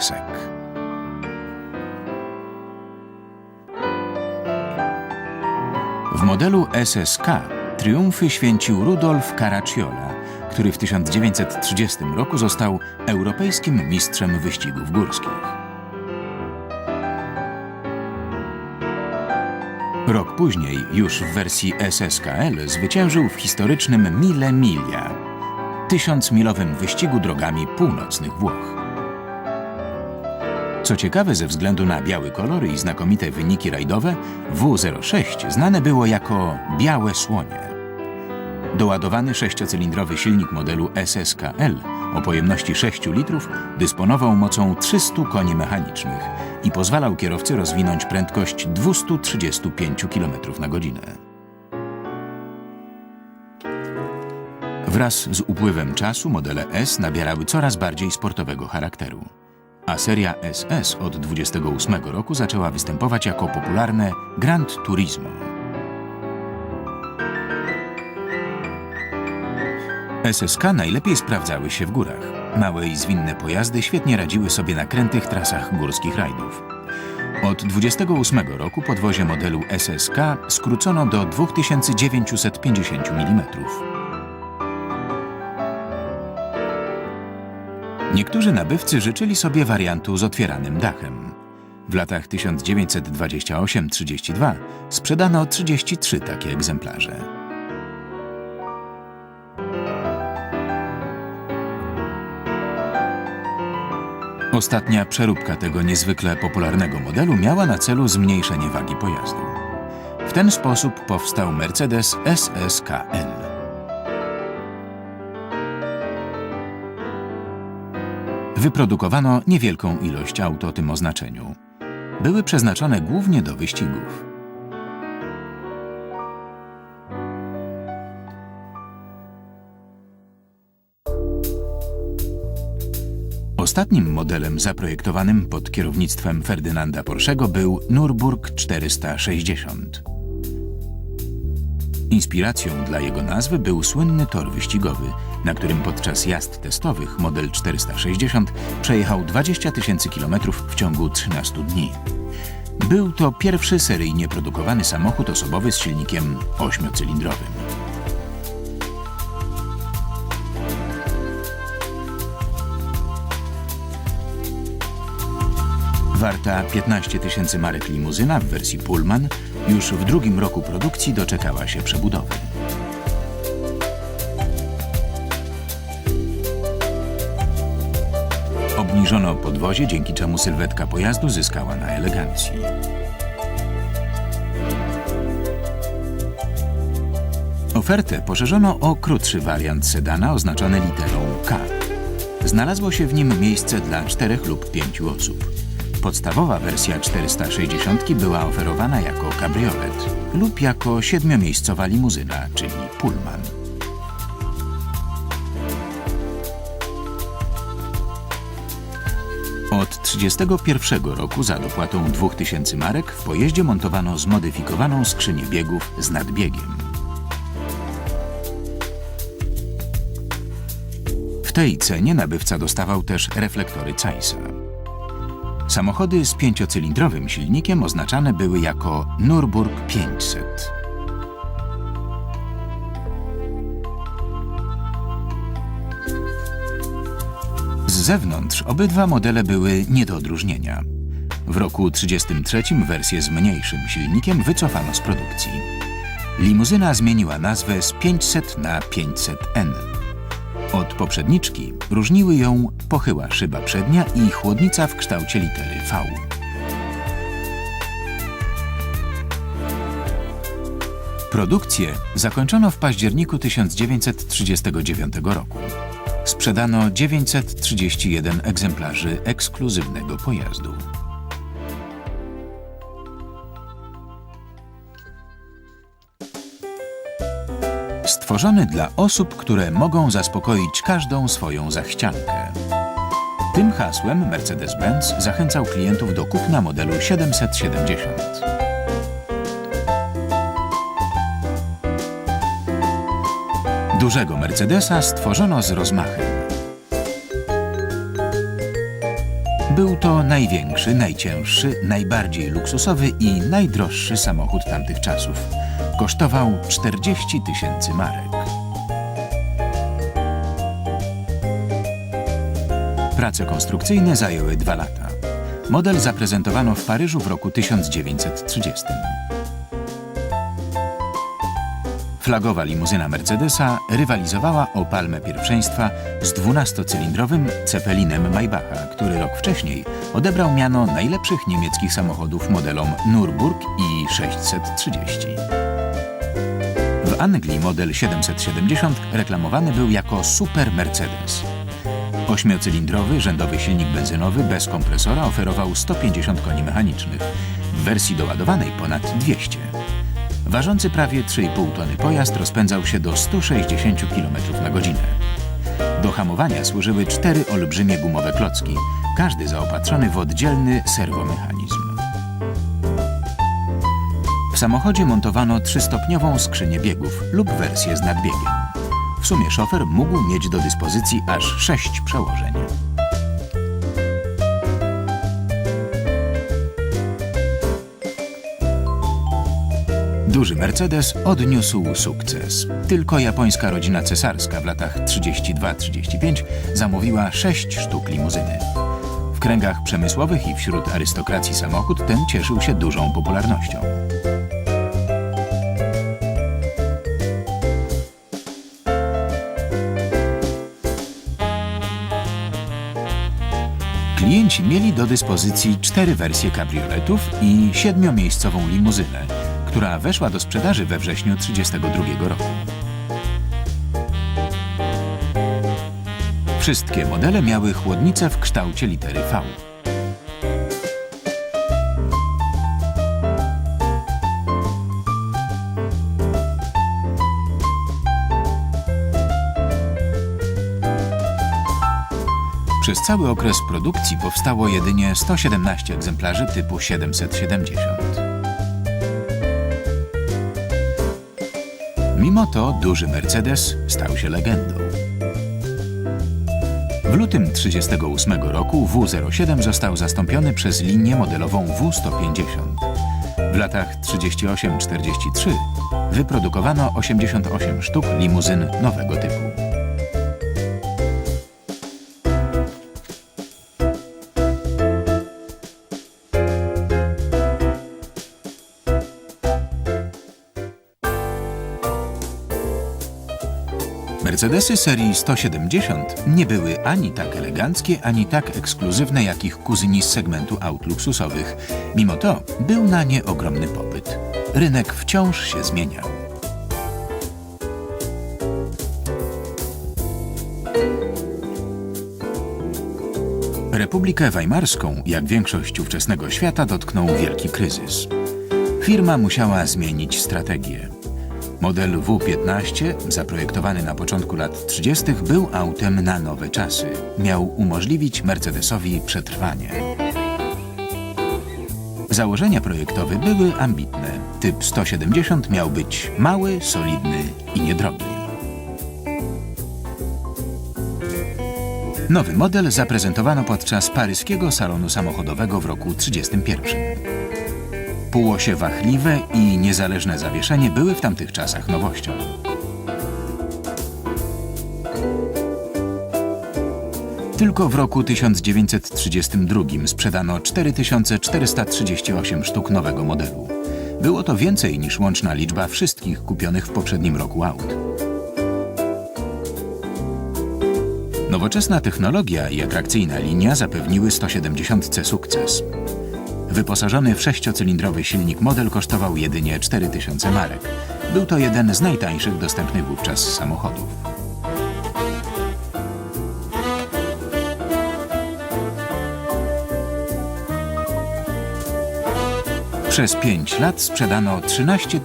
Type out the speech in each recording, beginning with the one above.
desek. W modelu SSK triumfy święcił Rudolf Caracciola, który w 1930 roku został europejskim mistrzem wyścigów górskich. Rok później, już w wersji SSKL, zwyciężył w historycznym Mille Miglia, tysiącmilowym wyścigu drogami północnych Włoch. Co ciekawe, ze względu na biały kolor i znakomite wyniki rajdowe, W06 znane było jako białe słonie. Doładowany sześciocylindrowy silnik modelu SSKL o pojemności 6 litrów dysponował mocą 300 koni mechanicznych i pozwalał kierowcy rozwinąć prędkość 235 km na godzinę. Wraz z upływem czasu modele S nabierały coraz bardziej sportowego charakteru, a seria SS od 28 roku zaczęła występować jako popularne Grand Turismo. SSK najlepiej sprawdzały się w górach. Małe i zwinne pojazdy świetnie radziły sobie na krętych trasach górskich rajdów. Od 28 roku podwozie modelu SSK skrócono do 2950 mm. Niektórzy nabywcy życzyli sobie wariantu z otwieranym dachem. W latach 1928-32 sprzedano 33 takie egzemplarze. Ostatnia przeróbka tego niezwykle popularnego modelu miała na celu zmniejszenie wagi pojazdu. W ten sposób powstał Mercedes SSKL. Wyprodukowano niewielką ilość aut o tym oznaczeniu. Były przeznaczone głównie do wyścigów. Ostatnim modelem zaprojektowanym pod kierownictwem Ferdynanda Porszego był Nürburg 460. Inspiracją dla jego nazwy był słynny tor wyścigowy, na którym podczas jazd testowych model 460 przejechał 20 tysięcy kilometrów w ciągu 13 dni. Był to pierwszy seryjnie produkowany samochód osobowy z silnikiem ośmiocylindrowym. Warta 15 tysięcy marek limuzyna w wersji Pullman już w drugim roku produkcji doczekała się przebudowy. Obniżono podwozie, dzięki czemu sylwetka pojazdu zyskała na elegancji. Ofertę poszerzono o krótszy wariant sedana oznaczony literą K. Znalazło się w nim miejsce dla czterech lub pięciu osób. Podstawowa wersja 460 była oferowana jako kabriolet lub jako siedmiomiejscowa limuzyna, czyli pullman. Od 1931 roku za dopłatą 2000 marek w pojeździe montowano zmodyfikowaną skrzynię biegów z nadbiegiem. W tej cenie nabywca dostawał też reflektory Zeissa. Samochody z pięciocylindrowym silnikiem oznaczane były jako Nürburg 500. Z zewnątrz obydwa modele były nie do odróżnienia. W roku 1933 wersję z mniejszym silnikiem wycofano z produkcji. Limuzyna zmieniła nazwę z 500 na 500N. Od poprzedniczki różniły ją pochyła szyba przednia i chłodnica w kształcie litery V. Produkcję zakończono w październiku 1939 roku. Sprzedano 931 egzemplarzy ekskluzywnego pojazdu. Stworzony dla osób, które mogą zaspokoić każdą swoją zachciankę. Tym hasłem Mercedes-Benz zachęcał klientów do kupna modelu 770. Dużego Mercedesa stworzono z rozmachem. Był to największy, najcięższy, najbardziej luksusowy i najdroższy samochód tamtych czasów. Kosztował 40 tysięcy marek. Prace konstrukcyjne zajęły dwa lata. Model zaprezentowano w Paryżu w roku 1930. Flagowa limuzyna Mercedesa rywalizowała o palmę pierwszeństwa z 12-cylindrowym Zeppelinem Maybacha, który rok wcześniej odebrał miano najlepszych niemieckich samochodów modelom Nürburg i 630. Anglii model 770 reklamowany był jako Super Mercedes. Ośmiocylindrowy rzędowy silnik benzynowy bez kompresora oferował 150 koni mechanicznych, w wersji doładowanej ponad 200. Ważący prawie 3,5 tony pojazd rozpędzał się do 160 km na godzinę. Do hamowania służyły cztery olbrzymie gumowe klocki, każdy zaopatrzony w oddzielny serwomechanizm. Samochodzie montowano trzystopniową skrzynię biegów lub wersję z nadbiegiem. W sumie szofer mógł mieć do dyspozycji aż sześć przełożeń. Duży Mercedes odniósł sukces. Tylko japońska rodzina cesarska w latach 32-35 zamówiła sześć sztuk limuzyny. W kręgach przemysłowych i wśród arystokracji samochód ten cieszył się dużą popularnością. Klienci mieli do dyspozycji cztery wersje kabrioletów i siedmiomiejscową limuzynę, która weszła do sprzedaży we wrześniu 1932 roku. Wszystkie modele miały chłodnice w kształcie litery V. Przez cały okres produkcji powstało jedynie 117 egzemplarzy typu 770. Mimo to duży Mercedes stał się legendą. W lutym 1938 roku W07 został zastąpiony przez linię modelową W150. W latach 38-43 wyprodukowano 88 sztuk limuzyn nowego typu. Mercedesy serii 170 nie były ani tak eleganckie, ani tak ekskluzywne jak ich kuzyni z segmentu aut luksusowych. Mimo to był na nie ogromny popyt. Rynek wciąż się zmieniał. Republikę Weimarską, jak większość ówczesnego świata, dotknął wielki kryzys. Firma musiała zmienić strategię. Model W15, zaprojektowany na początku lat 30., był autem na nowe czasy. Miał umożliwić Mercedesowi przetrwanie. Założenia projektowe były ambitne. Typ 170 miał być mały, solidny i niedrogi. Nowy model zaprezentowano podczas paryskiego salonu samochodowego w roku 1931. Półosie wachliwe i niezależne zawieszenie były w tamtych czasach nowością. Tylko w roku 1932 sprzedano 4438 sztuk nowego modelu. Było to więcej niż łączna liczba wszystkich kupionych w poprzednim roku aut. Nowoczesna technologia i atrakcyjna linia zapewniły 170 sukces. Wyposażony w sześciocylindrowy silnik model kosztował jedynie 4000 marek. Był to jeden z najtańszych dostępnych wówczas samochodów. Przez 5 lat sprzedano 13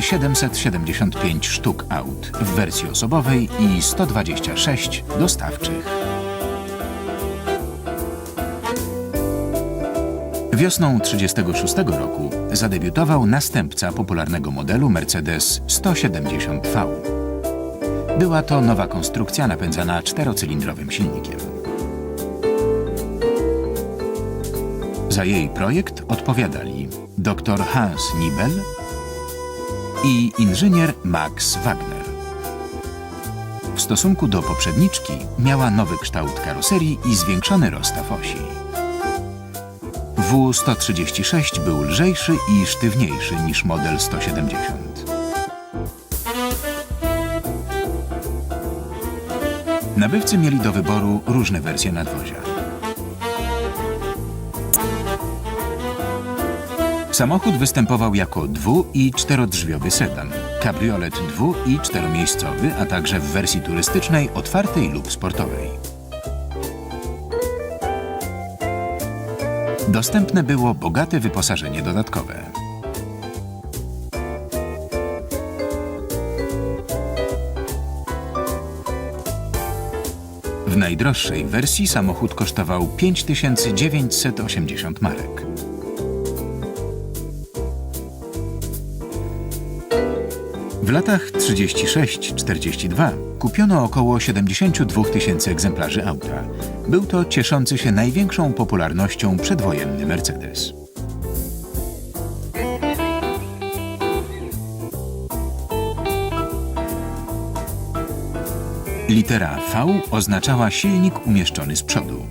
775 sztuk aut w wersji osobowej i 126 dostawczych. Wiosną 1936 roku zadebiutował następca popularnego modelu Mercedes 170V. Była to nowa konstrukcja napędzana czterocylindrowym silnikiem. Za jej projekt odpowiadali dr Hans Nibel i inżynier Max Wagner. W stosunku do poprzedniczki miała nowy kształt karoserii i zwiększony rozstaw osi. W136 był lżejszy i sztywniejszy niż model 170. Nabywcy mieli do wyboru różne wersje nadwozia. Samochód występował jako dwu- i czterodrzwiowy sedan, kabriolet dwu- i czteromiejscowy, a także w wersji turystycznej, otwartej lub sportowej. Dostępne było bogate wyposażenie dodatkowe. W najdroższej wersji samochód kosztował 5980 marek. W latach 36-42 kupiono około 72 tysięcy egzemplarzy auta. Był to cieszący się największą popularnością przedwojenny Mercedes. Litera V oznaczała silnik umieszczony z przodu.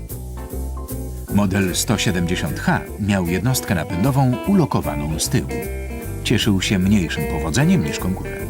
Model 170H miał jednostkę napędową ulokowaną z tyłu. Cieszył się mniejszym powodzeniem niż konkurent.